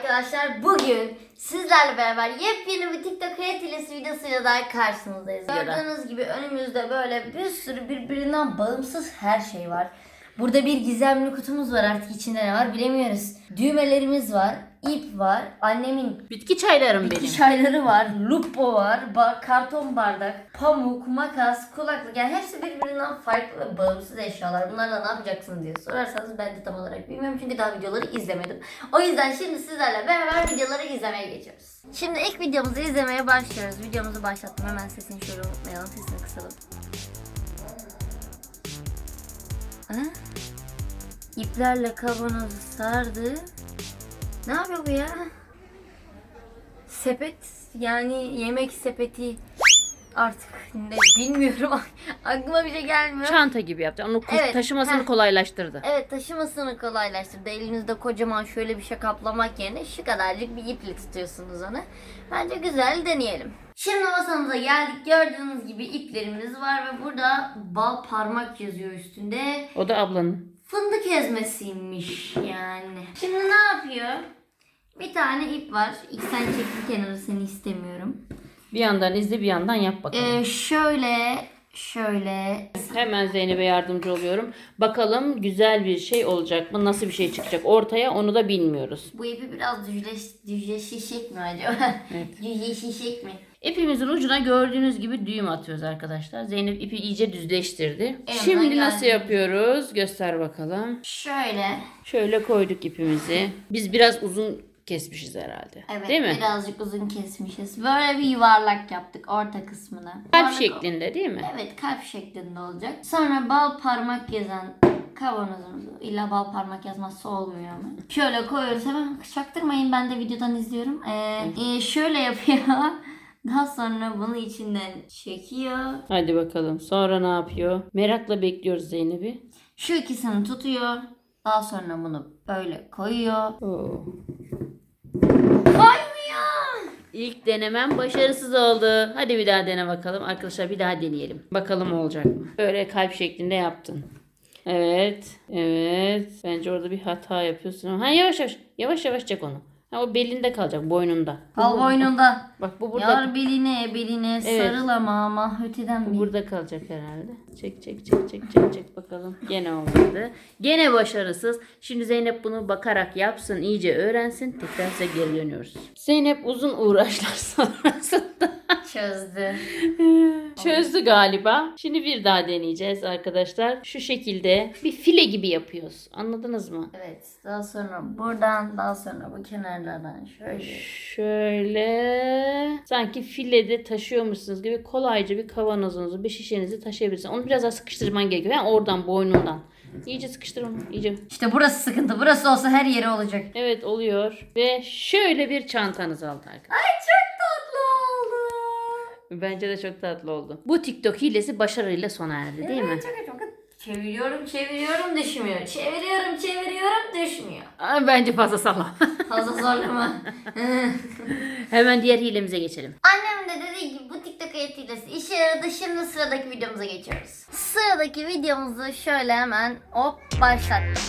arkadaşlar bugün sizlerle beraber yepyeni bir TikTok kreatilesi videosuyla daha karşınızdayız. Gördüğünüz gibi önümüzde böyle bir sürü birbirinden bağımsız her şey var. Burada bir gizemli kutumuz var artık içinde ne var bilemiyoruz. Düğmelerimiz var, ip var, annemin Bitki çaylarım benim. bitki çayları var, lupo var, ba- karton bardak, pamuk, makas, kulaklık yani hepsi birbirinden farklı ve bağımsız eşyalar. Bunlarla ne yapacaksınız diye sorarsanız ben de tam olarak bilmiyorum çünkü daha videoları izlemedim. O yüzden şimdi sizlerle beraber videoları izlemeye geçiyoruz. Şimdi ilk videomuzu izlemeye başlıyoruz. Videomuzu başlattım. Hemen sesini şöyle unutmayalım. Sesini kısalım. Ha? İplerle kavanozu sardı. Ne yapıyor bu ya? Sepet yani yemek sepeti artık ne bilmiyorum. Aklıma bir şey gelmiyor. Çanta gibi yaptı. Onu Evet, taşımasını heh. kolaylaştırdı. Evet taşımasını kolaylaştırdı. Elinizde kocaman şöyle bir şey kaplamak yerine şu kadarcık bir iple tutuyorsunuz onu. Bence güzel deneyelim. Şimdi masamıza geldik. Gördüğünüz gibi iplerimiz var ve burada bal parmak yazıyor üstünde. O da ablanın. Fındık ezmesiymiş yani. Şimdi ne yapıyor? Bir tane ip var. İlk sen çekil kenarı seni istemiyorum. Bir yandan izle bir yandan yap bakalım. Ee, şöyle şöyle Hemen Zeynep'e yardımcı oluyorum. Bakalım güzel bir şey olacak mı? Nasıl bir şey çıkacak ortaya onu da bilmiyoruz. bu ipi biraz düzleş, düzleşecek mi acaba? Evet. Düzleşecek mi? İpimizin ucuna gördüğünüz gibi düğüm atıyoruz arkadaşlar. Zeynep ipi iyice düzleştirdi. Elimden Şimdi nasıl geldiğince. yapıyoruz? Göster bakalım. Şöyle. Şöyle koyduk ipimizi. Biz biraz uzun kesmişiz herhalde. Evet Değil mi? birazcık uzun kesmişiz. Böyle bir yuvarlak yaptık orta kısmına. Kalp Yuvarlak- şeklinde değil mi? Evet kalp şeklinde olacak. Sonra bal parmak yazan kavanozumuzu illa bal parmak yazmazsa olmuyor ama. Şöyle koyuyoruz hemen çaktırmayın ben de videodan izliyorum. Ee, e, şöyle yapıyor. Daha sonra bunu içinden çekiyor. Hadi bakalım. Sonra ne yapıyor? Merakla bekliyoruz Zeynep'i. Şu ikisini tutuyor. Daha sonra bunu böyle koyuyor. Oo. Koymuyor. İlk denemem başarısız oldu. Hadi bir daha dene bakalım. Arkadaşlar bir daha deneyelim. Bakalım olacak mı? Böyle kalp şeklinde yaptın. Evet. Evet. Bence orada bir hata yapıyorsun. Ha yavaş yavaş. Yavaş yavaş çek onu. Ha o belinde kalacak boynunda. Al boynunda. Bak bu burada. Yar beline beline Evet. sarıl ama ama öteden Bu bir. burada kalacak herhalde. Çek çek çek çek çek çek bakalım. Gene olmadı. Gene başarısız. Şimdi Zeynep bunu bakarak yapsın, iyice öğrensin. Tekrar size geri dönüyoruz. Zeynep uzun uğraşlar sonrasında Çözdü. çözdü galiba. Şimdi bir daha deneyeceğiz arkadaşlar. Şu şekilde bir file gibi yapıyoruz. Anladınız mı? Evet. Daha sonra buradan daha sonra bu kenarlardan şöyle. Şöyle sanki filede taşıyormuşsunuz gibi kolayca bir kavanozunuzu, bir şişenizi taşıyabilirsiniz. Onu biraz daha sıkıştırman gerekiyor. Yani oradan boynundan. İyice sıkıştır onu. iyice. İşte burası sıkıntı. Burası olsa her yeri olacak. Evet oluyor. Ve şöyle bir çantanız oldu arkadaşlar. Ay çok tatlı oldu. Bence de çok tatlı oldu. Bu TikTok hilesi başarıyla sona erdi değil mi? Çok çok çeviriyorum çeviriyorum düşmüyor. Çeviriyorum çeviriyorum düşmüyor. Aa, Bence fazla salla. Fazla zorlama. Hemen diğer hilemize geçelim. Annem de dediği gibi bu TikTok eğitilesi işe yaradı. Şimdi sıradaki videomuza geçiyoruz. Sıradaki videomuzu şöyle hemen hop başlattım.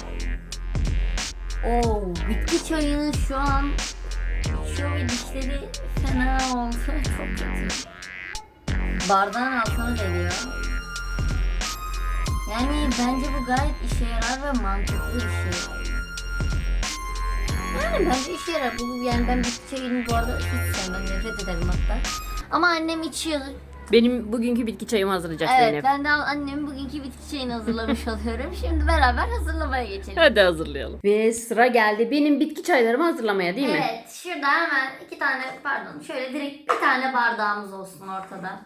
Oo, bitki çayının şu an şu ve dişleri fena oldu. Çok kötü. Bardağın altına geliyor. Yani bence bu gayet işe yarar ve mantıklı bir şey. Yani bence işe yarar. Bu, yani ben bitki çayını bu arada hiç sevmem. Nefret ederim hatta. Ama annem içiyor. Benim bugünkü bitki çayımı hazırlayacak Evet Zeynep. ben de annemin bugünkü bitki çayını hazırlamış oluyorum. Şimdi beraber hazırlamaya geçelim. Hadi hazırlayalım. Ve sıra geldi benim bitki çaylarımı hazırlamaya değil mi? Evet şurada hemen iki tane pardon şöyle direkt bir tane bardağımız olsun ortada.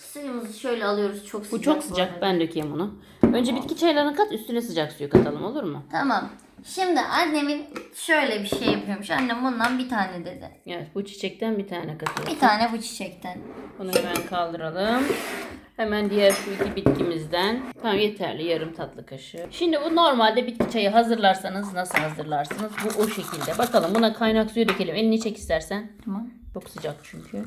Suyumuzu şöyle alıyoruz çok sıcak. Bu çok sıcak. arada. Ben dökeyim onu. Önce bitki çaylarını kat üstüne sıcak suyu katalım olur mu? Tamam. Şimdi annemin şöyle bir şey yapıyormuş. Annem bundan bir tane dedi. Evet bu çiçekten bir tane katalım. Bir tane bu çiçekten. Bunu hemen kaldıralım. Hemen diğer şu iki bitkimizden. Tamam yeterli yarım tatlı kaşığı. Şimdi bu normalde bitki çayı hazırlarsanız nasıl hazırlarsınız? Bu o şekilde. Bakalım buna kaynak suyu dökelim. Elini çek istersen. Tamam. Çok sıcak çünkü.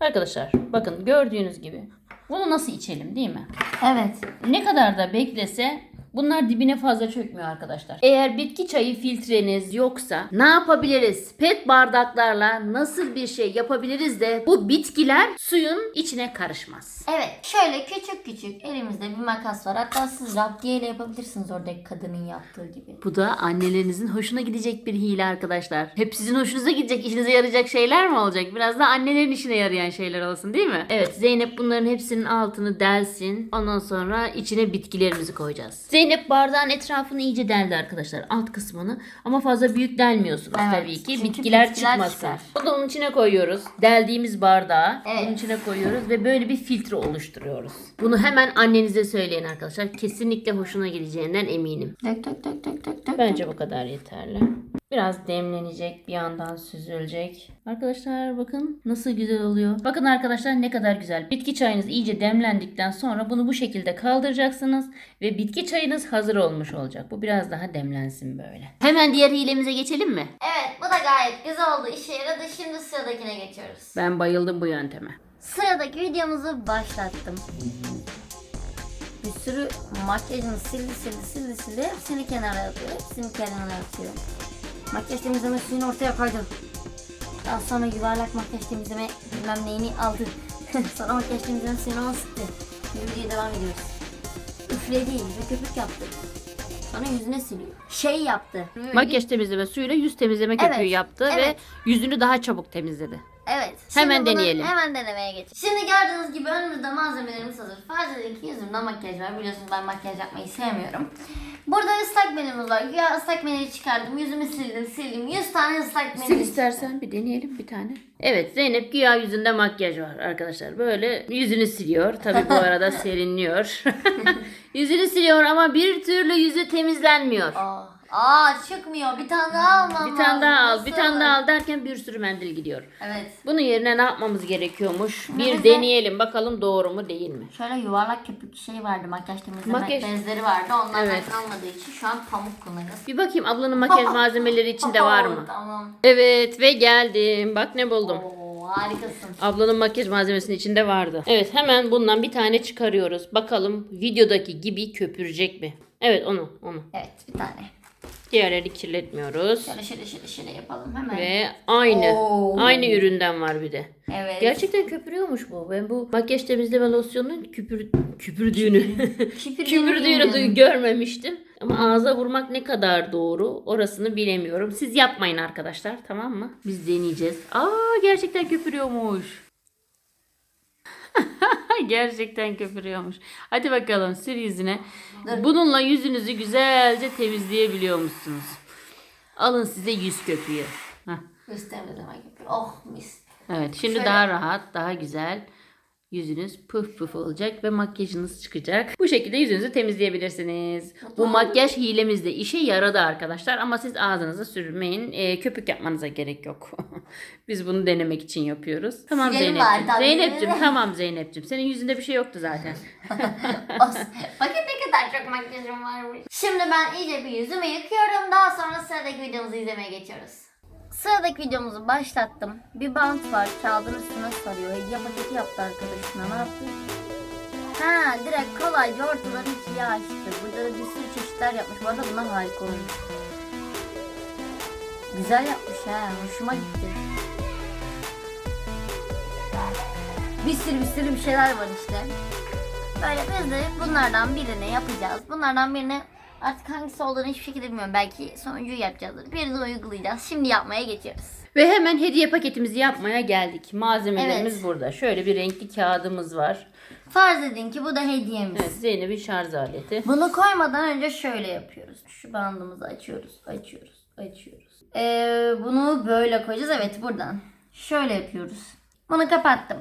Arkadaşlar bakın gördüğünüz gibi. Bunu nasıl içelim değil mi? Evet. Ne kadar da beklese Bunlar dibine fazla çökmüyor arkadaşlar. Eğer bitki çayı filtreniz yoksa ne yapabiliriz? Pet bardaklarla nasıl bir şey yapabiliriz de bu bitkiler suyun içine karışmaz. Evet şöyle küçük küçük elimizde bir makas var. Hatta siz raptiye ile yapabilirsiniz oradaki kadının yaptığı gibi. Bu da annelerinizin hoşuna gidecek bir hile arkadaşlar. Hep sizin hoşunuza gidecek, işinize yarayacak şeyler mi olacak? Biraz da annelerin işine yarayan şeyler olsun değil mi? Evet Zeynep bunların hepsinin altını delsin. Ondan sonra içine bitkilerimizi koyacağız. Zeynep bardağın etrafını iyice deldi arkadaşlar. Alt kısmını. Ama fazla büyük delmiyorsunuz Evet, tabii ki. Bitkiler, bitkiler çıkmasın. çıkar. Bunu da onun içine koyuyoruz. Deldiğimiz bardağı Evet. bunun içine koyuyoruz ve böyle bir filtre oluşturuyoruz. Bunu hemen annenize söyleyin arkadaşlar. Kesinlikle hoşuna gideceğinden eminim. Dök dök dök dök dök dök. Bence bu kadar yeterli. Biraz demlenecek, bir yandan süzülecek. Arkadaşlar bakın nasıl güzel oluyor. Bakın arkadaşlar ne kadar güzel. Bitki çayınız iyice demlendikten sonra bunu bu şekilde kaldıracaksınız ve bitki çayınız hazır olmuş olacak. Bu biraz daha demlensin böyle. Hemen diğer hilemize geçelim mi? Evet bu da gayet güzel oldu. işe yaradı. Şimdi sıradakine geçiyoruz. Ben bayıldım bu yönteme. Sıradaki videomuzu başlattım. Bir sürü makyajını sildi sildi sildi sildi. Hepsini kenara atıyor. Hepsini kenara atıyor. Makyaj temizleme suyunu ortaya koydu. Daha sonra yuvarlak makyaj temizleme bilmem neyini aldı. sonra makyaj temizleme suyunu. Şimdi videoya devam ediyoruz. Üfledi ve köpük yaptı. Sonra yüzüne siliyor. Şey yaptı. Makyaj temizleme suyuyla yüz temizleme köpüğü Evet, yaptı evet. ve yüzünü daha çabuk temizledi. Evet. Hemen bunu deneyelim. Hemen denemeye geç. Şimdi gördüğünüz gibi önümüzde malzemelerimiz hazır. Edin ki yüzümde makyaj var. Biliyorsunuz ben makyaj yapmayı sevmiyorum. Burada ıslak menümüz var. Güya ıslak menüyü çıkardım. Yüzümü sildim sildim. 100 tane ıslak menü. Sil istersen bir deneyelim bir tane. Evet Zeynep güya yüzünde makyaj var arkadaşlar. Böyle yüzünü siliyor. Tabii bu arada serinliyor. yüzünü siliyor ama bir türlü yüzü temizlenmiyor. Aa, aa çıkmıyor. Bir tane daha almam Bir tane daha al, lazım. bir tane daha al derken bir sürü mendil gidiyor. Evet. Bunun yerine ne yapmamız gerekiyormuş? Bir Nefese- deneyelim bakalım doğru mu değil mi? Şöyle yuvarlak köpük şey vardı. Makyaj temizleme Makyaj- bezleri vardı. Onlardan Evet. kalmadığı için şu an pamuk kullanıyoruz. Bir bakayım ablanın makyaj malzemeleri içinde var mı? Tamam. Evet ve geldim. Bak ne buldum. Oo, harikasın. Ablanın makyaj malzemesinin içinde vardı. Evet hemen bundan bir tane çıkarıyoruz. Bakalım videodaki gibi köpürecek mi? Evet onu onu. Evet bir tane. Diğerleri kirletmiyoruz. Şöyle şöyle şöyle şöyle yapalım hemen. Ve aynı. Oo. Aynı üründen var bir de. Evet. Gerçekten köpürüyormuş bu. Ben bu makyaj temizleme losyonunun küpür, küpürdüğünü küpürdüğünü duy- görmemiştim. Ama ağza vurmak ne kadar doğru orasını bilemiyorum. Siz yapmayın arkadaşlar tamam mı? Biz deneyeceğiz. Aa gerçekten köpürüyormuş. Gerçekten köpürüyormuş. Hadi bakalım sür yüzüne. Bununla yüzünüzü güzelce temizleyebiliyor musunuz? Alın size yüz köpüğü. Hah. Gibi. Oh mis. Evet şimdi Şöyle. daha rahat, daha güzel yüzünüz pıf pıf olacak ve makyajınız çıkacak. Bu şekilde yüzünüzü temizleyebilirsiniz. Bu makyaj hilemiz de işe yaradı arkadaşlar ama siz ağzınıza sürmeyin. Ee, köpük yapmanıza gerek yok. Biz bunu denemek için yapıyoruz. Tamam Silelim Zeynep'ciğim. Zeynep'ciğim tamam Zeynep'ciğim. Senin yüzünde bir şey yoktu zaten. Bakın ne kadar çok makyajım varmış. Şimdi ben iyice bir yüzümü yıkıyorum. Daha sonra sıradaki videomuzu izlemeye geçiyoruz. Sıradaki videomuzu başlattım. Bir bant var. Kağıdın üstüne sarıyor. Hediye paketi yaptı arkadaşına. Ne yaptı? Ha direkt kolayca ortadan ikiye açtı. Burada da bir sürü çeşitler yapmış. Bu arada bunlar harika olmuş. Güzel yapmış ha. Hoşuma gitti. Bir sürü bir sürü bir şeyler var işte. Böyle biz de bunlardan birini yapacağız. Bunlardan birini artık hangisi olduğunu hiçbir şekilde bilmiyorum. Belki sonuncuyu yapacağız. Birini uygulayacağız. Şimdi yapmaya geçiyoruz. Ve hemen hediye paketimizi yapmaya geldik. Malzemelerimiz Evet. burada. Şöyle bir renkli kağıdımız var. Farz edin ki bu da hediyemiz. Evet, Zeynep'in şarj aleti. Bunu koymadan önce şöyle yapıyoruz. Şu bandımızı açıyoruz, açıyoruz, açıyoruz. Ee, bunu böyle koyacağız. Evet buradan. Şöyle yapıyoruz. Bunu kapattım.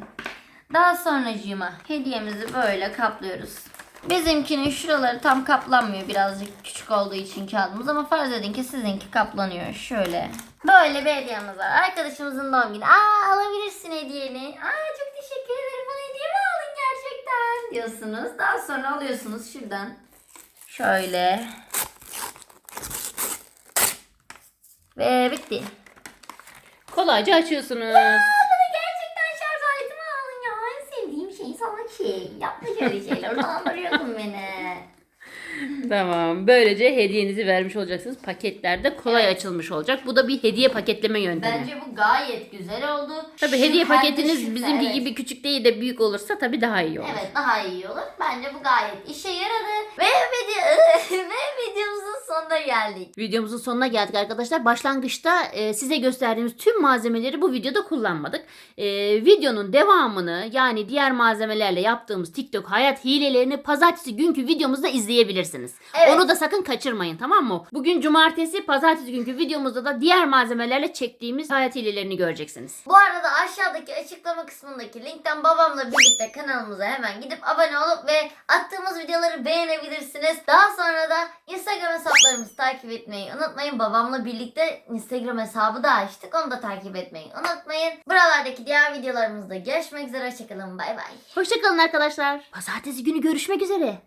Daha sonracığıma hediyemizi böyle kaplıyoruz. Bizimkinin şuraları tam kaplanmıyor birazcık küçük olduğu için kağıdımız ama farz edin ki sizinki kaplanıyor şöyle. Böyle bir hediyemiz var. Arkadaşımızın doğum günü. Aa alabilirsin hediyeni. Aa çok teşekkür ederim. Bana hediye mi aldın gerçekten diyorsunuz. Daha sonra alıyorsunuz şuradan. Şöyle. Ve bitti. Kolayca açıyorsunuz. Bana gerçekten şarj aletimi aldın ya. En sevdiğim şey salak şey. Yapma şöyle şeyler. Utandırıyordun beni. Tamam. Böylece hediyenizi vermiş olacaksınız. Paketler de kolay açılmış olacak. Bu da bir hediye paketleme yöntemi. Bence bu gayet güzel oldu. Tabii Şu hediye paketiniz şifre, bizimki evet. gibi küçük değil de büyük olursa tabii daha iyi olur. Evet daha iyi olur. Bence bu gayet işe yaradı. Ve, video, ve videomuzun sonuna geldik. Videomuzun sonuna geldik arkadaşlar. Başlangıçta e, size gösterdiğimiz tüm malzemeleri bu videoda kullanmadık. E, videonun devamını yani diğer malzemelerle yaptığımız TikTok hayat hilelerini pazartesi günkü videomuzda izleyebilirsiniz. Evet. Onu da sakın kaçırmayın tamam mı? Bugün cumartesi pazartesi günkü videomuzda da diğer malzemelerle çektiğimiz hayat hilelerini göreceksiniz. Bu arada aşağıdaki açıklama kısmındaki linkten babamla birlikte kanalımıza hemen gidip abone olup ve attığımız videoları beğenebilirsiniz. Daha sonra da Instagram hesaplarımızı takip etmeyi unutmayın. Babamla birlikte Instagram hesabı da açtık. Onu da takip etmeyi unutmayın. Buralardaki diğer videolarımızda görüşmek üzere. Hoşçakalın. Bay bay. Hoşçakalın arkadaşlar. Pazartesi günü görüşmek üzere.